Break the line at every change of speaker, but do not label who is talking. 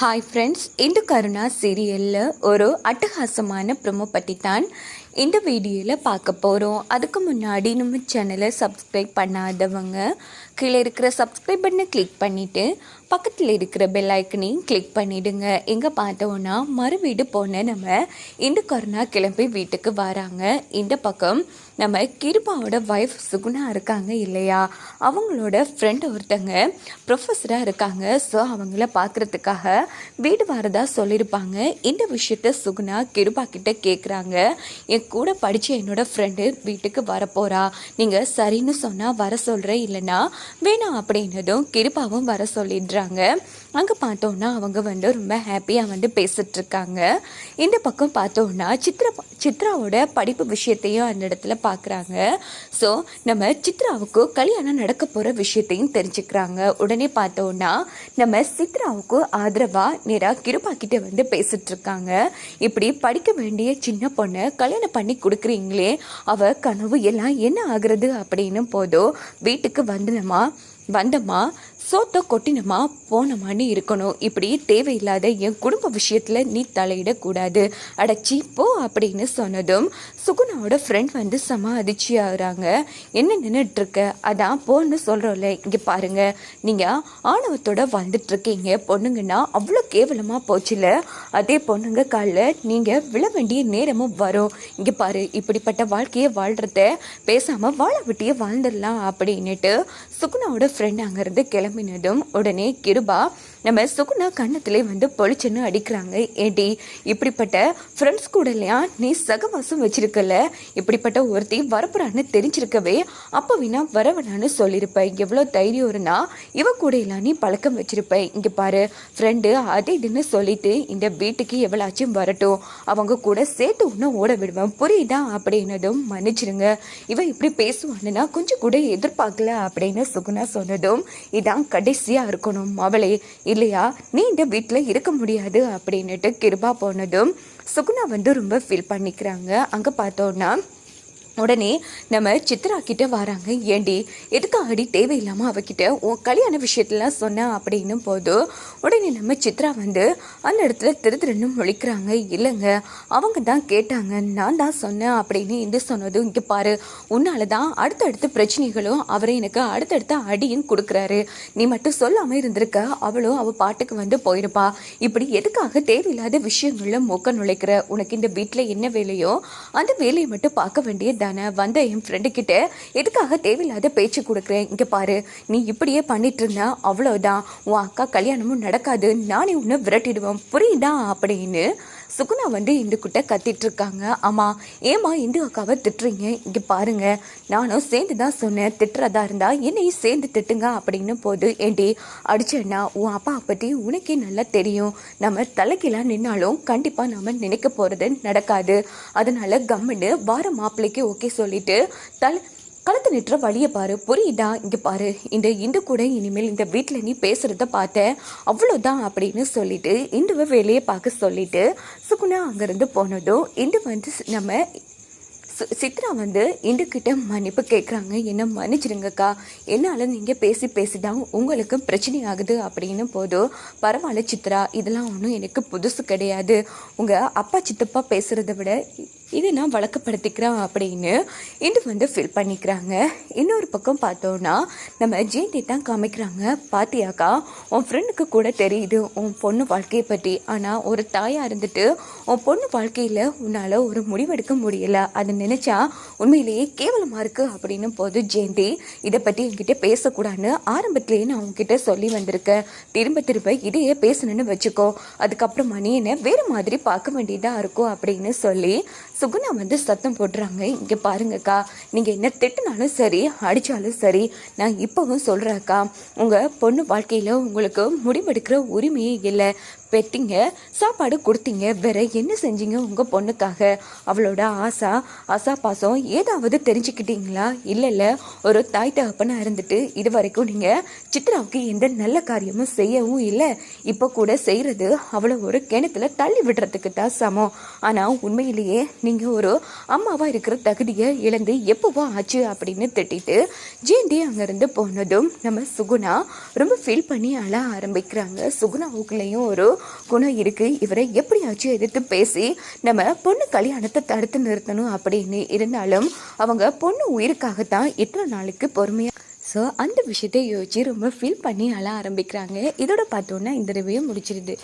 Hi friends Hindu Karuna சீரியலில் ஒரு அட்டகாசமான ப்ரொமோ பற்றி தான் இந்த வீடியோவில் பார்க்க போகிறோம் அதுக்கு முன்னாடி நம்ம சேனலை சப்ஸ்கிரைப் பண்ணாதவங்க கீழே இருக்கிற சப்ஸ்கிரைப் பண்ணை கிளிக் பண்ணிவிட்டு பக்கத்தில் இருக்கிற பெல் ஐக்கனையும் கிளிக் பண்ணிவிடுங்க எங்கே பார்த்தோன்னா மறு வீடு போன நம்ம இந்த கொரோனா கிளம்பி வீட்டுக்கு வராங்க. இந்த பக்கம் நம்ம கிருபாவோட ஒய்ஃப் சுகுணா இருக்காங்க இல்லையா? அவங்களோட ஃப்ரெண்ட் ஒருத்தங்க ப்ரொஃபஸராக இருக்காங்க. ஸோ அவங்கள பார்க்குறதுக்காக வீடு வரதா சொல்லியிருப்பாங்க. இந்த விஷயத்த சுகுணா கிருபா கிட்ட கேட்குறாங்க என் கூட படித்த என்னோட ஃப்ரெண்டு வீட்டுக்கு வரப்போகிறா நீங்கள் சரின்னு சொன்னால் வர சொல்கிறேன் இல்லைன்னா வேணாம் அப்படின்னதும் கிருபாவும் வர சொல்லிடுறாங்க. அங்கே பார்த்தோன்னா அவங்க வந்து ரொம்ப ஹாப்பியாக வந்து பேசிட்டு இருக்காங்க. இந்த பக்கம் பார்த்தோன்னா சித்ரா சித்ராவோட படிப்பு விஷயத்தையும் அந்த இடத்துல பார்க்குறாங்க ஸோ நம்ம சித்ராவுக்கு கல்யாணம் நடக்க போகிற விஷயத்தையும் தெரிஞ்சுக்கிறாங்க. உடனே பார்த்தோன்னா நம்ம சித்ராவுக்கு ஆதரவாக நேராக கிருபா கிட்ட வந்து பேசிட்டு இருக்காங்க இப்படி படிக்க வேண்டிய சின்ன பொண்ணை கல்யாணம் பண்ணி கொடுக்குறீங்களே அவ கனவு எல்லாம் என்ன ஆகுறது அப்படின்னு போதும் வீட்டுக்கு வந்தனமா வந்தம்மா சோத்தை கொட்டினமா போனமான்னு இருக்கணும். இப்படி தேவையில்லாத என் குடும்ப விஷயத்தில் நீ தலையிடக்கூடாது. அடச்சி போ அப்படின்னு சொன்னதும் சுகுணாவோட ஃப்ரெண்ட் வந்து செம அதிர்ச்சி ஆகுறாங்க. என்ன நின்றுட்டுருக்க அதான் போன்னு சொல்கிறோம்ல இங்கே பாருங்கள் நீங்கள் ஆணவத்தோட வந்துட்டுருக்கீங்க. பொண்ணுங்கன்னா அவ்வளோ கேவலமாக போச்சுல. அதே பொண்ணுங்க காலில் நீங்கள் விழ வேண்டிய நேரமும் வரும். இங்கே பாரு இப்படிப்பட்ட வாழ்க்கையை வாழ்கிறத பேசாமல் வாழ விட்டியே வாழ்ந்துடலாம் அப்படின்னுட்டு சுகுணாவோட ஃப்ரெண்ட் அங்கேருந்து கிளம்பினதும் உடனே கிருபா நம்ம சுகுணா கன்னத்திலே வந்து பொழிச்சுன்னு அடிக்கிறாங்க. ஏடி இப்படிப்பட்ட ஃப்ரெண்ட்ஸ் கூட இல்லையா நீ சகவாசம் வச்சிருக்கல. இப்படிப்பட்ட ஒருத்தி வரப்புறான்னு தெரிஞ்சிருக்கவே அப்போ வேணா வரவனான்னு சொல்லியிருப்பேன் எவ்வளோ தைரியம் இருந்தா இவ கூட எல்லாம் நீ பழக்கம் வச்சிருப்பேன் இங்கே பாரு ஃப்ரெண்டு அது இதுன்னு சொல்லிட்டு இந்த வீட்டுக்கு எவ்வளாச்சும் வரட்டும். அவங்க கூட சேர்த்து ஒன்று ஓட விடுவேன். புரியுதா? அப்படின்னதும் மன்னிச்சிருங்க. இவ இப்படி பேசுவானுன்னா கொஞ்சம் கூட எதிர்பார்க்கல அப்படின்னு சுகுணா சொன்னதும் இதான் கடைசியாக இருக்கணும். அவளே இல்லையா? நீ இந்த வீட்டில் இருக்க முடியாது அப்படின்னுட்டு கிருபா போனதும் சுகுணா வந்து ரொம்ப ஃபீல் பண்ணிக்கிறாங்க. அங்கே பார்த்தோன்னா உடனே நம்ம சித்ரா கிட்ட வராங்க. ஏண்டி எதுக்கு ஆடி தேவையில்லாமல் அவகிட்ட உன் கல்யாண விஷயத்தெல்லாம் சொன்ன அப்படின்னும் போது உடனே நம்ம சித்ரா வந்து அந்த இடத்துல திரு திருன்னு முழிக்கிறாங்க. இல்லைங்க அவங்க தான் கேட்டாங்க. நான் தான் சொன்னேன் அப்படின்னு இந்து சொன்னதும் இங்கே பாரு உன்னால தான் அடுத்தடுத்த பிரச்சனைகளும் அவரை எனக்கு அடுத்தடுத்த அடியும் கொடுக்குறாரு. நீ மட்டும் சொல்லாமல் இருந்திருக்க அவளும் அவள் பாட்டுக்கு வந்து போயிருப்பா. இப்படி எதுக்காக தேவையில்லாத விஷயங்களில் மூக்க நுழைக்கிற? உனக்கு இந்த வீட்டில் என்ன வேலையோ அந்த வேலையை மட்டும் பார்க்க வேண்டியது தானே வந்த என் ஃப்ரெண்டு கிட்ட. எதுக்காக தேவையில்லாத பேச்சு கொடுக்குறேன்? இங்கே பாரு நீ இப்படியே பண்ணிட்டு இருந்தா அவ்வளோதான் உன் அக்கா கல்யாணமும் நடக்காது நானே உன்னை விரட்டிடுவேன். புரியுதா? அப்படின்னு சுகுணா வந்து இந்துக்கிட்ட கத்திட்டு இருக்காங்க ஆமா ஏமா இந்து அக்காவை திட்டுறீங்க? இங்கே பாருங்க. நானும் சேர்ந்து தான் சொன்னேன். திட்டுறதா இருந்தா என்னையும் சேர்ந்து திட்டுங்க அப்படின்னு போது ஏண்டி அடிச்சேன்னா உன் அப்பா பற்றி உனக்கே நல்லா தெரியும். நம்ம தலைக்கெல்லாம் நின்னாலும் கண்டிப்பாக நம்ம நினைக்க போகிறது நடக்காது. அதனால கம்முன்னு வார மாப்பிள்ளைக்கு ஓகே சொல்லிட்டு தலை கழுத்து நிற்ற வழியை பாரு. புரியுதா? இங்கே பாரு. இந்த இன்று கூட இனிமேல் இந்த வீட்டில் நீ பேசுகிறத பார்த்த அவ்வளோதான் அப்படின்னு சொல்லிட்டு இந்துவை வேலையை பார்க்க சொல்லிட்டு சுகுணா அங்கேருந்து போனதும் இந்து வந்து நம்ம சித்ரா வந்து இண்டுக்கிட்ட மன்னிப்பு கேட்குறாங்க என்ன மன்னிச்சிடுங்கக்கா. என்னால் நீங்கள் பேசி பேசி தான் உங்களுக்கு பிரச்சனை ஆகுது அப்படின்னு போதும். பரவாயில்ல சித்ரா. இதெல்லாம் ஒன்றும் எனக்கு புதுசு கிடையாது. உங்கள் அப்பா சித்தப்பா பேசுகிறத விட இது நான் வழக்கப்படுத்திக்கிறேன் அப்படின்னு இது வந்து ஃபில் பண்ணிக்கிறாங்க. இன்னொரு பக்கம் பார்த்தோன்னா நம்ம ஜெயந்தி தான் காமிக்கிறாங்க. பாத்தியாக்கா உன் ஃப்ரெண்டுக்கு கூட தெரியுது உன் பொண்ணு வாழ்க்கையை பற்றி ஆனால் ஒரு தாயாக இருந்துட்டு உன் பொண்ணு வாழ்க்கையில் உன்னால் ஒரு முடிவெடுக்க முடியல. அதை நினச்சா உண்மையிலேயே கேவலமாக இருக்கு அப்படின்னு போது ஜெயந்தி இதை பற்றி என்கிட்ட பேசக்கூடாதுன்னு ஆரம்பத்துலேயே நான் உங்ககிட்ட சொல்லி வந்திருக்கேன். திரும்ப திரும்ப இதையே பேசணும்னு வச்சுக்கோ. அதுக்கப்புறமா நீ என்ன வேறு மாதிரி பார்க்க வேண்டியதாக இருக்கும் அப்படின்னு சொல்லி சுகுணா வந்து சத்தம் போடுறாங்க. இங்கே பாருங்கக்கா நீங்கள் என்ன திட்டினாலும் சரி அடித்தாலும் சரி நான் இப்போவும் சொல்கிறேக்கா உங்கள் பொண்ணு வாழ்க்கையில் உங்களுக்கு முடிவெடுக்கிற உரிமையே இல்லை. பெட்டிங்க சாப்பாடு கொடுத்தீங்க. வேற என்ன செஞ்சீங்க உங்கள் பொண்ணுக்காக? அவளோட ஆசா ஆசா பாசம் ஏதாவது தெரிஞ்சுக்கிட்டீங்களா? இல்லை இல்லை ஒரு தாய் தகப்பனாக இருந்துட்டு இது வரைக்கும் நீங்கள் சித்ராவுக்கு எந்த நல்ல காரியமும் செய்யவும் இல்லை. இப்போ கூட செய்கிறது அவளை ஒரு கிணத்துல தள்ளி விடுறதுக்கு தான் சமம். ஆனால் உண்மையிலேயே நீங்கள் ஒரு அம்மாவாக இருக்கிற தகுதியை இழந்து எப்போவா ஆச்சு அப்படின்னு திட்டிட்டு ஜெயந்தி அங்கேருந்து போனதும் நம்ம சுகுணா ரொம்ப ஃபீல் பண்ணி அழ ஆரம்பிக்கிறாங்க. சுகுணாவுக்குள்ளேயும் ஒரு குணம் இருக்குது இவரை எப்படியாச்சும் எதிர்த்து பேசி நம்ம பொண்ணு கல்யாணத்தை தடுத்து நிறுத்தணும் அப்படின்னு இருந்தாலும் அவங்க பொண்ணு உயிருக்காகத்தான் இத்தனை நாளுக்கு பொறுமையாக ஸோ அந்த விஷயத்தை யோசிச்சு ரொம்ப ஃபீல் பண்ணி அழ ஆரம்பிக்கிறாங்க. இதோட பார்த்தோன்னா இந்த ரிவ்யூ முடிச்சிருது.